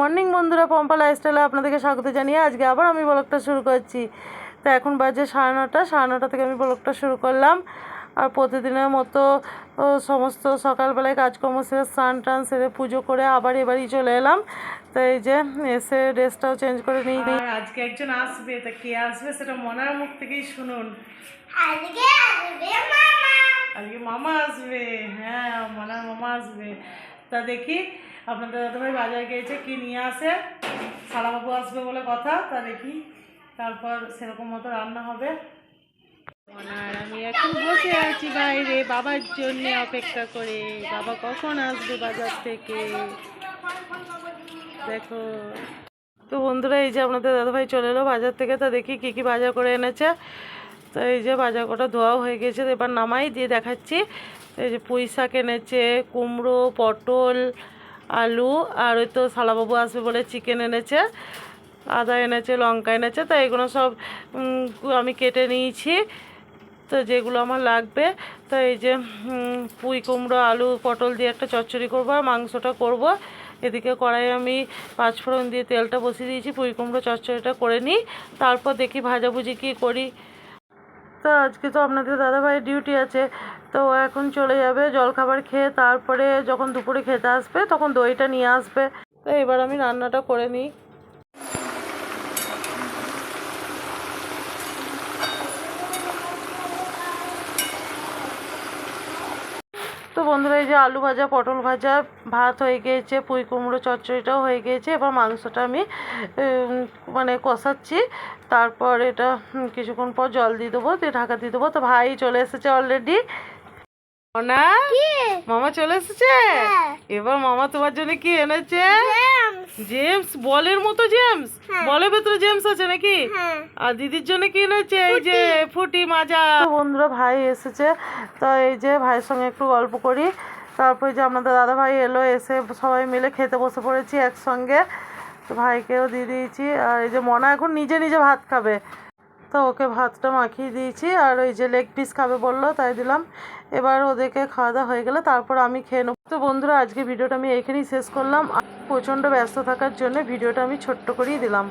Morning বন্ধুরা পম্পা লাইফস্টাইলে আপনাদেরকে স্বাগত জানিয়ে আজকে আবার আমি ব্লগটা শুরু করছি। তো এখন বাজে সাড়ে নটা সাড়ে নটা থেকে আমি ব্লগটা শুরু করলাম। আর প্রতিদিনের মতো সমস্ত সকালবেলায় কাজকর্ম সেরে স্নান টান সেরে পুজো করে আবার এবারই চলে এলাম। তো এই যে এসে ড্রেসটাও চেঞ্জ করে নিই আর আজকে একজন আসবে তা কে আসবে সেটা মনার মুখ থেকেই শুনুন। আজকে আসবে মামা। আজকে মামা আসবে হ্যাঁ মনার মামা আসবে। তা দেখি আপনাদের দাদাভাই বাজার গিয়েছে কি নিয়ে আসে? সারাবাবু আসবে বলে কথা তা দেখি। তারপর সেরকম মতো রান্না হবে। আর আমি এখন বসে আছি বাইরে বাবার জন্য অপেক্ষা করে। বাবা কখন আসবে বাজার থেকে? দেখো। তো বন্ধুরা এই যে আপনাদের দাদাভাই চলে এলো বাজার থেকে তা দেখি কি কি বাজার করে এনেছে। তো এই যে বাজার কটা ধোয়াও হয়ে গেছে তো এবার নামাই দিয়ে দেখাচ্ছি। এই যে পুঁই শাক এনেছে কুমড়ো পটল আলু আর ওই তো শালাবাবু আসবে বলে চিকেন এনেছে, আদা এনেছে, লঙ্কা এনেছে, তো এগুলো সব আমি কেটে নিয়েছি। তো যেগুলো আমার লাগবে, তো এই যে পুঁই কুমড়ো, আলু, পটল দিয়ে একটা চচ্চড়ি করব আর মাংসটা করব। এদিকে কড়াই আমি পাঁচফোড়ন দিয়ে তেলটা বসিয়ে দিয়েছি, পুঁই কুমড়ো চচ্চড়িটা করে নিই। তারপর দেখি ভাজাভুজি কী করি। তো আজকে তো আপনাদের দাদাভাইয়ের ডিউটি আছে। তো ও এখন চলে যাবে জলখাবার খেয়ে, তারপরে যখন দুপুরে খেতে আসবে তখন দইটা নিয়ে আসবে। তো এবার আমি রান্নাটা করে নিই। তো বন্ধুরা এই যে আলু ভাজা পটল ভাজা ভাত হয়ে গিয়েছে পুঁই কুমড়ো চচ্চড়িটাও হয়ে গিয়েছে। এবার মাংসটা আমি মানে কষাচ্ছি। তারপর এটা কিছুক্ষণ পর জল দিয়ে দেবো দিয়ে ঢাকা দিয়ে দেবো। তো ভাই চলে এসেছে অলরেডি মামা চলে এসেছে? এবার মামা তোমার জন্য কি এনেছে? জেমস বলের মতো জেমস? বলের ভেতরে জেমস আছে নাকি? হ্যাঁ। আর দিদির জন্য কি এনেছে? এই যে ফুটি মাজা। বন্ধুরা ভাই এসেছে। তো এই যে ভাইয়ের সঙ্গে একটু গল্প করি। তারপরে যে আপনাদের দাদা ভাই এলো এসে সবাই মিলে খেতে বসে পড়েছি একসঙ্গে। তো ভাইকেও দিয়ে দিয়েছি। আর এই যে মনা এখন নিজে নিজে ভাত খাবে। তো ওকে ভাতটা মাখিয়ে দিয়েছি আর ওই যে লেগ পিস খাবে বলল, তাই দিলাম। এবার ওদেরকে খাওয়া দাওয়া হয়ে গেলে তারপর আমি খেয়ে নেব। তো বন্ধুরা, আজকে ভিডিওটা আমি এখানেই শেষ করলাম। প্রচণ্ড ব্যস্ত থাকার জন্য ভিডিওটা আমি ছোট্ট করেই দিলাম।